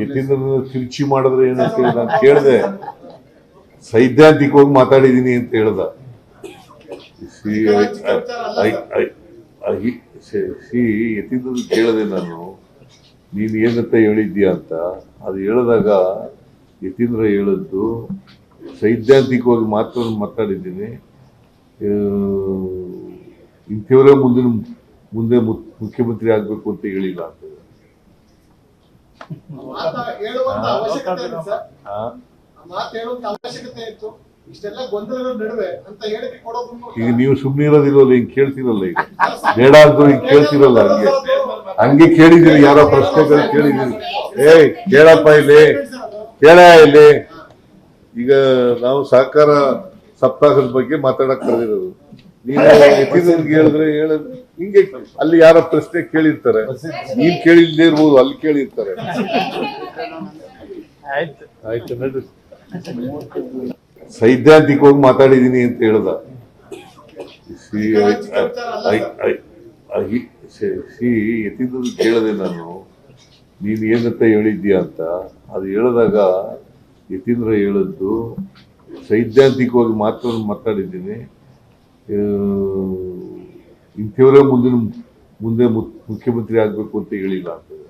ಯತೀಂದ್ರ ತಿರುಚಿ ಮಾಡಿದ್ರೆ ಏನಂತ ಹೇಳಿ ನಾನು ಕೇಳಿದೆ. ಸೈದ್ಧಾಂತಿಕವಾಗಿ ಮಾತಾಡಿದೀನಿ ಅಂತ ಹೇಳ್ದ. ಸಿ ಯತೀಂದ್ರ ಕೇಳಿದೆ ನಾನು. ನೀನು ಏನಂತ ಹೇಳಿದ್ಯಾ ಅಂತ. ಅದು ಹೇಳಿದಾಗ ಯತೀಂದ್ರ ಹೇಳಿದ್ದು ಸೈದ್ಧಾಂತಿಕವಾಗಿ ಮಾತ್ರ ಮಾತಾಡಿದ್ದೀನಿ. ಇಂಥವರೇ ಮುಂದಿನ ಮುಂದೆ ಮುಖ್ಯಮಂತ್ರಿ ಆಗ್ಬೇಕು ಅಂತ ಹೇಳಿಲ್ಲ ಅಂತ. ಈಗ ನೀವು ಸುಮ್ಮನೆ ಇರೋದಿಲ್ಲ ಹಿಂಗ್ ಕೇಳ್ತಿರಲ್ಲ ಈಗ. ಬೇಡ ಅಂದ್ರು ಹಿಂಗ್ ಕೇಳ್ತಿರಲ್ಲ ಹಂಗೆ. ಹಂಗೆ ಕೇಳಿದಿರಿ ಯಾರೋ ಪ್ರಶ್ನೆ ಕೇಳಿದಿರಿ ಏಯ್ ಕೇಳಪ್ಪ ಇಲ್ಲಿ. ಕೇಳ ಇಲ್ಲಿ. ಈಗ ನಾವು ಸಹಕಾರ ಸಪ್ತಾಹದ ಬಗ್ಗೆ ಮಾತಾಡಕ್ ಕರೆದಿರೋದು. ನೀವು ಯತೀಂದ್ರನ್ಗೆ ಹೇಳಿದ್ರೆ ಹೇಳ. ಹಿಂಗೆ ಅಲ್ಲಿ ಯಾರ ಪ್ರಶ್ನೆ ಕೇಳಿರ್ತಾರೆ. ನೀನ್ ಕೇಳಿಲ್ದೇ ಇರ್ಬೋದು ಅಲ್ಲಿ ಕೇಳಿರ್ತಾರೆ. ಆಯ್ತು. ಆಯ್ತು ನಡ್ರಿ ಸೈದ್ಧಾಂತಿಕವಾಗಿ ಮಾತಾಡಿದೀನಿ ಅಂತ ಹೇಳ್ದ. ಸಿ ಯತೀಂದ್ರ ಕೇಳಿದೆ ನಾನು. ನೀನು ಏನಂತ ಹೇಳಿದ್ಯಾ ಅಂತ. ಅದು ಹೇಳಿದಾಗ ಯತೀಂದ್ರ ಹೇಳಿದ್ದು ಸೈದ್ಧಾಂತಿಕವಾಗಿ ಮಾತ್ರ ಮಾತಾಡಿದ್ದೀನಿ. ಇಂಥವರೇ ಮುಂದಿನ ಮುಂದೆ ಮುಖ್ಯಮಂತ್ರಿ ಆಗಬೇಕು ಅಂತ ಹೇಳಿಲ್ಲ. ಅಂತ